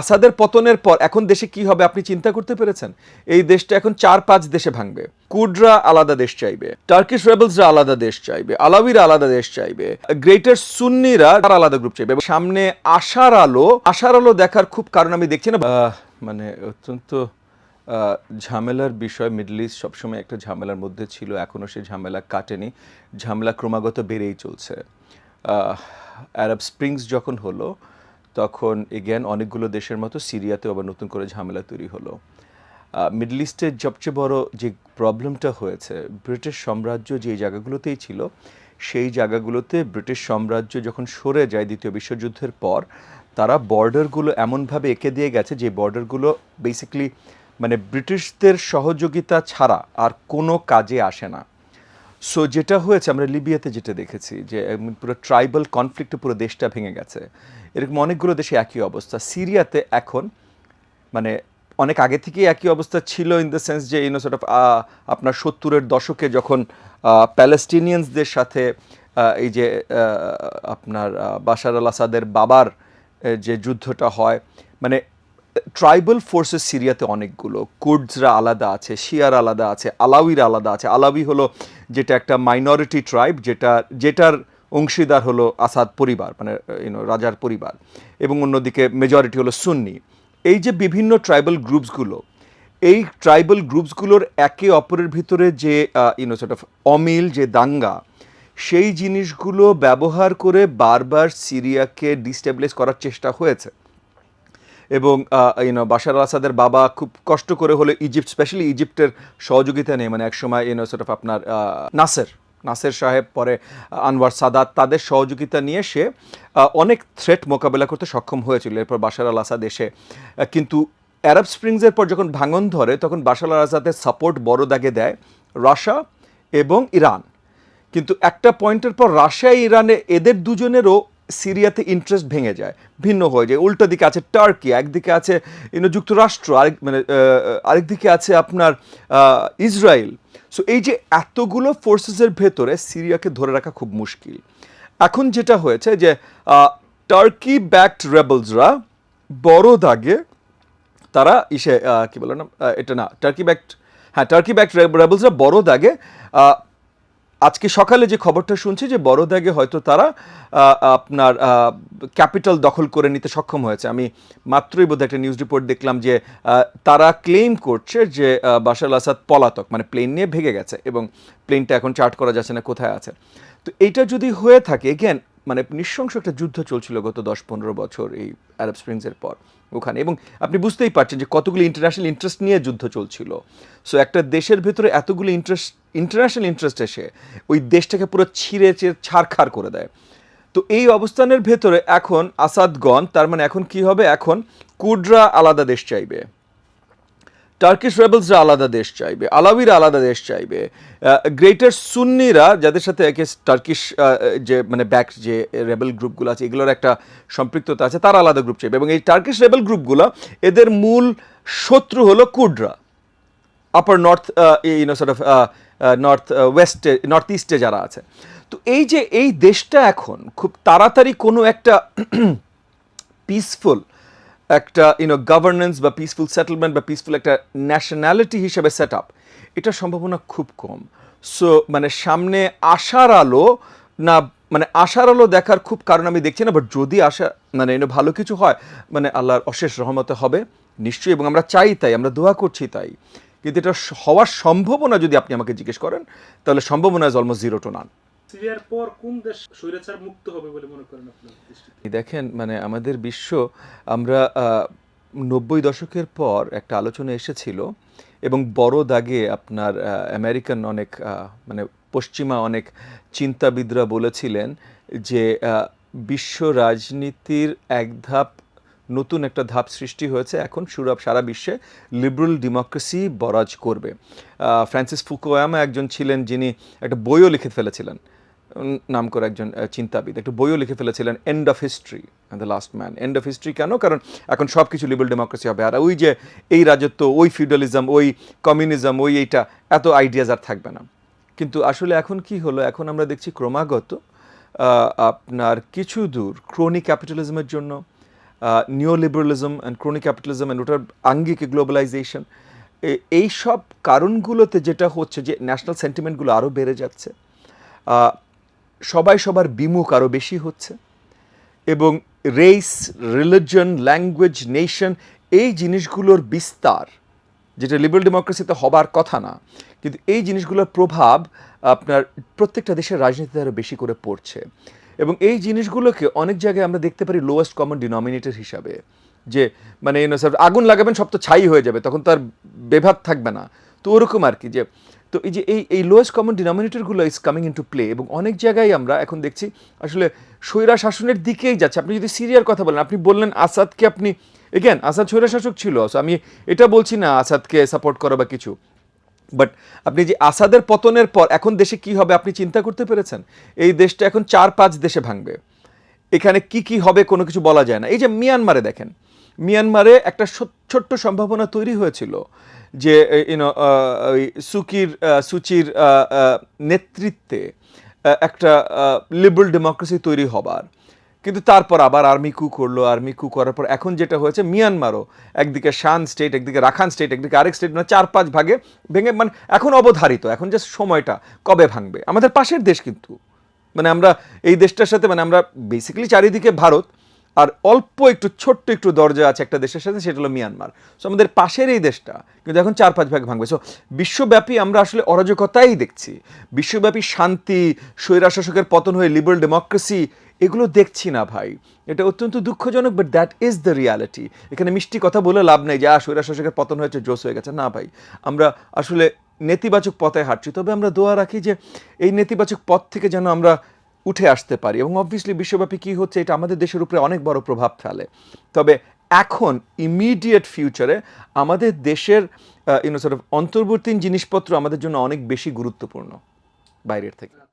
আসাদের পতনের পর এখন দেশে কি হবে আপনি চিন্তা করতে পেরেছেন? এই দেশটা এখন চার পাঁচ দেশে ভাঙবে। কুডরা আলাদা দেশ চাইবে, টার্কিশ রেবেলসরা আলাদা দেশ চাইবে আলাউিরা আলাদা দেশ চাইবে, গ্রেটার সুন্নিরা তারা আলাদা গ্রুপ চাইবে সামনে আশার আলো আশার আলো দেখার খুব কারণ আমি দেখছি না। মানে অত্যন্ত ঝামেলার বিষয়। মিডল ইস্ট সবসময় একটা ঝামেলার মধ্যে ছিল এখনও সে ঝামেলা কাটেনি। ঝামেলা ক্রমাগত বেড়েই চলছে। আরব স্প্রিংস যখন হলো তখন এগেন অনেকগুলো দেশের মতো সিরিয়াতেও আবার নতুন করে ঝামেলা তৈরি হলো। মিডল ইস্টের সবচেয়ে বড় যে প্রবলেমটা হয়েছে ব্রিটিশ সাম্রাজ্য যে জায়গাগুলোতেই ছিল, সেই জায়গাগুলোতে ব্রিটিশ সাম্রাজ্য যখন সরে যায় দ্বিতীয় বিশ্বযুদ্ধের পর, তারা বর্ডারগুলো এমনভাবে এঁকে দিয়ে গেছে যে বর্ডারগুলো বেসিক্যালি মানে ব্রিটিশদের সহযোগিতা ছাড়া আর কোনো কাজে আসে না। সো যেটা হয়েছে, আমরা লিবিয়াতে যেটা দেখেছি, যে পুরো ট্রাইবাল কনফ্লিক্টে পুরো দেশটা ভেঙে গেছে। এরকম অনেকগুলো দেশে একই অবস্থা। সিরিয়াতে এখন মানে অনেক আগে থেকেই একই অবস্থা ছিল ইন দ্য সেন্স যে ইউনো অফ আপনার সত্তরের দশকে যখন প্যালেস্টিনিয়ানসদের সাথে এই যে আপনার বাশার আল আসাদের বাবার যে যুদ্ধটা হয় মানে ট্রাইবাল ফোর্সেস সিরিয়াতে অনেকগুলো কুর্ডসরা আলাদা আছে, শিয়ার আলাদা আছে, আলাউইরা আলাদা আছে। আলাউই হলো যেটা একটা মাইনরিটি ট্রাইব যেটা, যেটার অংশীদার হলো আসাদ পরিবার মানে ইউনো রাজার পরিবার। এবং অন্যদিকে মেজরিটি হলো সুন্নি। এই যে বিভিন্ন ট্রাইবাল গ্রুপসগুলো এই ট্রাইবাল গ্রুপসগুলোর একে অপরের ভিতরে যে ইউনো সর্ট অফ অমিল, যে দাঙ্গা, সেই জিনিসগুলো ব্যবহার করে বারবার সিরিয়াকে ডিস্টেবলাইজ করার চেষ্টা হয়েছে। এবং ইউনো বাশার আল আসাদের বাবা খুব কষ্ট করে হলে ইজিপ্ট স্পেশালি ইজিপ্টের সহযোগিতা নেই। মানে একসময় ইউনো সর্ট অফ আপনার নাসের নাসের সাহেব, পরে আনওয়ার সাদাত, তাদের সহযোগিতা নিয়ে সে অনেক থ্রেট মোকাবেলা করতে সক্ষম হয়েছিল। এরপর বাশার আল আসাদ এসে কিন্তু অ্যারাব স্প্রিংসের পর যখন ভাঙন ধরে, তখন বাশার আল আসাদের সাপোর্ট বড় দাগে দেয় রাশিয়া এবং ইরান কিন্তু একটা পয়েন্টের পর রাশিয়া ইরানে এদের দুজনেরও সিরিয়াতে ইন্টারেস্ট ভেঙে যায়, ভিন্ন হয়ে যায়। উল্টো দিকে আছে টার্কি একদিকে আছে ইউনো যুক্তরাষ্ট্র, আরেক মানে আরেকদিকে আছে আপনার ইসরায়েল সো এই যে এতগুলো ফোর্সেসের ভেতরে সিরিয়াকে ধরে রাখা খুব মুশকিল। এখন যেটা হয়েছে যে টার্কি ব্যাকড রেবলসরা বড় দাগে তারা ইসে কি বলে না এটা না টার্কি ব্যাকড হ্যাঁ টার্কি ব্যাকড রেবলসরা বড় দাগে আজকে সকালে যে খবরটা শুনছি যে বড় দাগে হয়তো তারা আপনার ক্যাপিটাল দখল করে নিতে সক্ষম হয়েছে। আমি মাত্রই বোধহয় একটা নিউজ রিপোর্ট দেখলাম যে তারা ক্লেম করছে যে বাশার আসাদ পলাতক মানে প্লেন নিয়ে ভেঙে গেছে এবং প্লেনটা এখন চার্ট করা যাচ্ছে না কোথায় আছে। তো এইটা যদি হয়ে থাকে এগেন মানে নৃশংস একটা যুদ্ধ চলছিল গত দশ পনেরো বছর এই আরব স্প্রিংসের পর ওখানে। এবং আপনি বুঝতেই পারছেন যে কতগুলি ইন্টারন্যাশনাল ইন্টারেস্ট নিয়ে যুদ্ধ চলছিল। সো একটা দেশের ভেতরে এতগুলি ইন্টারেস্ট ইন্টারন্যাশনাল ইন্টারেস্ট এসে ওই দেশটাকে পুরো ছিঁড়ে চিড়ে ছাড়খাড় করে দেয়। তো এই অবস্থানের ভেতরে এখন আসাদগণ, তার মানে এখন কি হবে? এখন কুডরা আলাদা দেশ চাইবে। টার্কিশ রেবেলসরা আলাদা দেশ চাইবে। আলাউিরা আলাদা দেশ চাইবে। গ্রেটার সুন্নিরা, যাদের সাথে একে টার্কিশ যে মানে ব্যাক যে রেবেল গ্রুপগুলো আছে, এগুলোর একটা সম্পৃক্ততা আছে, তারা আলাদা গ্রুপ চাইবে। এবং এই টার্কিশ রেবেল গ্রুপগুলো এদের মূল শত্রু হলো কুডরা। Upper north you know sort of north ওয়েস্টে north ইস্টে যারা আছে। তো এই যে, এই দেশটা এখন খুব তাড়াতাড়ি কোনো একটা পিসফুল একটা ইউনো গভর্নেন্স বা পিসফুল সেটেলমেন্ট বা পিসফুল একটা ন্যাশনালিটি হিসেবে সেট আপ এটার সম্ভাবনা খুব কম। সো মানে সামনে আশার আলো না মানে আশার আলো দেখার খুব কারণ আমি দেখছি না বাট যদি আশা মানে এনে ভালো কিছু হয় মানে আল্লাহর অশেষ রহমতে হবে, নিশ্চয়ই, এবং আমরা চাই তাই, আমরা দোয়া করছি তাই। কিন্তু এটা হওয়ার সম্ভাবনা যদি আপনি আমাকে জিজ্ঞেস করেন তাহলে সম্ভাবনা is almost zero to none সিরিয়ার পর কোন দেশ স্বৈরাচার মুক্ত হবে বলে মনে করেন দৃষ্টিতে? দেখেন মানে আমাদের বিশ্ব আমরা নব্বই দশকের পর একটা আলোচনা এসেছিল এবং বড় দাগে আপনার আমেরিকান অনেক মানে পশ্চিমা অনেক চিন্তাবিদরা বলেছিলেন যে বিশ্ব রাজনীতির এক ধাপ নতুন একটা ধাপ সৃষ্টি হয়েছে। এখন সুরব সারা বিশ্বে লিবারেল ডেমোক্রেসি বরাজ করবে। ফ্রান্সিস ফুকোয়ামা একজন ছিলেন যিনি একটা বইও লিখে ফেলেছিলেন। নাম করে একজন চিন্তাবিদ। একটু বইও লিখে ফেলেছিলেন end of history the last man end of history কেন? কারণ এখন সব কিছু লিবারেল ডেমোক্রেসি হবে। আর ওই যে এই রাজত্ব, ওই ফিউডালিজম, ওই কমিউনিজম, ওই এইটা, এত আইডিয়াজ আর থাকবে না। কিন্তু আসলে এখন কি হলো? এখন আমরা দেখছি ক্রমাগত আপনার কিছু দূর ক্রোনি ক্যাপিটালিজমের জন্য neo liberalism and chronic capitalism and ওটার আঙ্গিকে গ্লোবালাইজেশন এই সব কারণগুলোতে যেটা হচ্ছে যে ন্যাশনাল সেন্টিমেন্টগুলো আরও বেড়ে যাচ্ছে সবাই সবার বিমুখ আরও বেশি হচ্ছে, এবং রেস রিলিজন ল্যাঙ্গুয়েজ নেশন এই জিনিসগুলোর বিস্তার, যেটা লিবারেল ডেমোক্রেসিতে হবার কথা না, কিন্তু এই জিনিসগুলোর প্রভাব আপনার প্রত্যেকটা দেশের রাজনীতিতে আরও বেশি করে পড়ছে। এবং এই জিনিসগুলোকে অনেক জায়গায় আমরা দেখতে পারি লোয়েস্ট কমন ডিনোমিনেটর হিসাবে। যে মানে স্যার আগুন লাগাবেন, সব তো ছাই হয়ে যাবে, তখন তার বেভাব থাকবে না। তো ওরকম আর কি, যে, তো এই যে, এই এই লোয়েস্ট কমন ডিনোমিনেটরগুলো is coming into play এবং অনেক জায়গায় আমরা এখন দেখছি, আসলে স্বৈরা শাসনের দিকেই যাচ্ছে। আপনি যদি সিরিয়ার কথা বলেন, আপনি বললেন আসাদকে আপনি এগেন আসাদ স্বৈরা শাসক ছিল আমি এটা বলছি না আসাদকে সাপোর্ট করা বা কিছু। বাট আপনি যে আসাদের পতনের পর এখন দেশে কি হবে আপনি চিন্তা করতে পেরেছেন? এই দেশটা এখন চার পাঁচ দেশে ভাঙবে। এখানে কি কি হবে কোনো কিছু বলা যায় না। এই যে মিয়ানমারে দেখেন। মিয়ানমারে একটা ছোট্ট সম্ভাবনা তৈরি হয়েছিল যে ইউনো সুকির সুচির নেতৃত্বে একটা লিবারেল ডেমোক্রেসি তৈরি হবার। কিন্তু তারপর আবার আর্মি কু করল আর্মি কু করার পর এখন যেটা হয়েছে মিয়ানমারও একদিকে শান স্টেট একদিকে রাখান স্টেট একদিকে আরেক স্টেট মানে চার পাঁচ ভাগে ভেঙে মানে এখন অবধারিত, এখন যে সময়টা কবে ভাঙবে? আমাদের পাশের দেশ কিন্তু। মানে আমরা এই দেশটার সাথে মানে আমরা বেসিক্যালি চারিদিকে ভারত, আর অল্প একটু, ছোট্ট একটু দরজা আছে একটা দেশের সাথে, সেটা হলো মিয়ানমার সো আমাদের পাশের এই দেশটা কিন্তু এখন চার পাঁচ ভাগ ভাঙবে। সো বিশ্বব্যাপী আমরা আসলে অরাজকতাই দেখছি। বিশ্বব্যাপী শান্তি, স্বৈরাশাসকের পতন হয়ে লিবারেল ডেমোক্রেসি এগুলো দেখছি না ভাই। এটা অত্যন্ত দুঃখজনক but that is the reality এখানে মিষ্টি কথা বলে লাভ নেই যে আ স্বৈরা শাসকের পতন হয়েছে জোস হয়ে গেছে। না ভাই, আমরা আসলে নেতিবাচক পথে হাঁটছি। তবে আমরা দোয়া রাখি যে, এই নেতিবাচক পথ থেকে যেন আমরা উঠে আসতে পারি এবং অবভিয়াসলি বিশ্বব্যাপী কী হচ্ছে, এটা আমাদের দেশের উপরে অনেক বড় প্রভাব ফেলে। তবে এখন ইমিডিয়েট ফিউচারে আমাদের দেশের ইউনো সর্ট অন্তর্বর্তী জিনিসপত্র আমাদের জন্য অনেক বেশি গুরুত্বপূর্ণ, বাইরের থেকে।